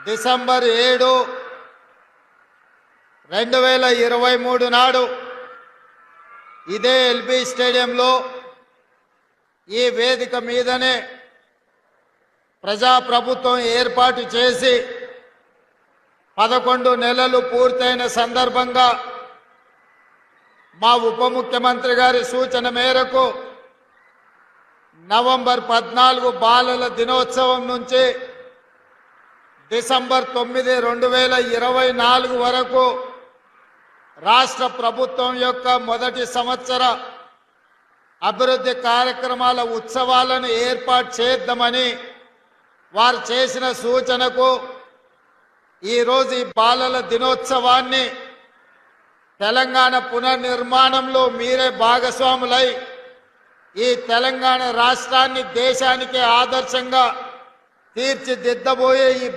December ఏడు రెండు వేల ఇరవై మూడు నాడు ఇదే ఎల్బీ స్టేడియంలో ఈ వేదిక మీదనే ప్రజాప్రభుత్వం ఏర్పాటు చేసి పదకొండు నెలలు పూర్తయిన సందర్భంగా మా ఉప ముఖ్యమంత్రి గారి సూచన మేరకు నవంబర్ పద్నాలుగు బాలల దినోత్సవం నుంచి డిసెంబర్ తొమ్మిది రెండు వేల ఇరవై నాలుగు వరకు రాష్ట్ర ప్రభుత్వం యొక్క మొదటి సంవత్సర అభివృద్ధి కార్యక్రమాల ఉత్సవాలను ఏర్పాటు చేద్దామని వారు చేసిన సూచనకు ఈరోజు ఈ బాలల దినోత్సవాన్ని తెలంగాణ పునర్నిర్మాణంలో మీరే భాగస్వాములై ఈ తెలంగాణ రాష్ట్రాన్ని దేశానికి ఆదర్శంగా తీర్చిదిద్దబోయే ఈ